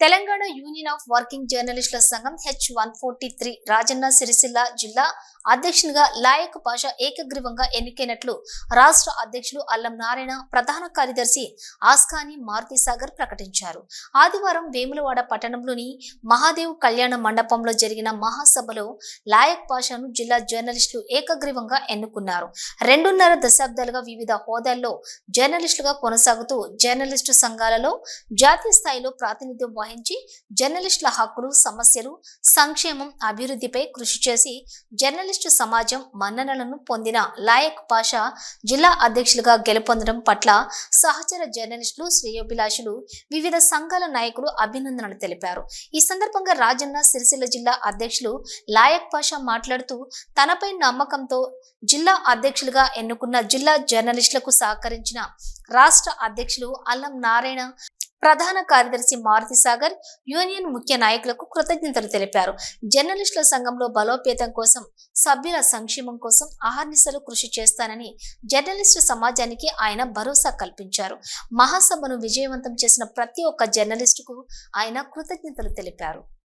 Telangana union of working జర్నలిస్టుల సంఘం H one forty three Rajanna Sircilla జిల్లా అధ్యక్షునిగా లాయక్ పాషా ఏకగ్రీవంగా ఎన్నికైనట్లు రాష్ట్ర అధ్యక్షులు అల్లం నారాయణ ప్రధాన కార్యదర్శి ఆస్కాని మారుతి సాగర్ ప్రకటించారు. ఆదివారం వేములవాడ పట్టణంలోని మహాదేవ్ కళ్యాణ మండపంలో జరిగిన మహాసభలో లాయక్ పాషాను జిల్లా జర్నలిస్టులు ఏకగ్రీవంగా ఎన్నుకున్నారు. రెండున్నర దశాబ్దాలుగా వివిధ హోదాల్లో జర్నలిస్టులుగా కొనసాగుతూ జర్నలిస్టు సంఘాలలో జాతీయ స్థాయిలో ప్రాతినిధ్యం వహించి జర్నలిస్టుల హక్కులు సమస్యలు సంక్షేమం అభివృద్ధిపై కృషి చేసి జర్నలిస్ట్ సమాజం మన్ననలను పొందిన లాయక్ పాషా జిల్లా అధ్యక్షులుగా గెలుపొందడం పట్ల సహచర జర్నలిస్టులు శ్రేయోభిలాషులు వివిధ సంఘాల నాయకులు అభినందనలు తెలిపారు. ఈ సందర్భంగా రాజన్న సిరిసిల్ల జిల్లా అధ్యక్షులు లాయక్ పాషా మాట్లాడుతూ తనపై నమ్మకంతో జిల్లా అధ్యక్షులుగా ఎన్నుకున్న జిల్లా జర్నలిస్టులకు సహకరించిన రాష్ట్ర అధ్యక్షులు అల్లం నారాయణ ప్రధాన కార్యదర్శి మారుతి సాగర్ యూనియన్ ముఖ్య నాయకులకు కృతజ్ఞతలు తెలిపారు. జర్నలిస్టుల సంఘంలో బలోపేతం కోసం సభ్యుల సంక్షేమం కోసం అహర్నిశలు కృషి చేస్తానని జర్నలిస్టు సమాజానికి ఆయన భరోసా కల్పించారు. మహాసభను విజయవంతం చేసిన ప్రతి ఒక్క జర్నలిస్టుకు ఆయన కృతజ్ఞతలు తెలిపారు.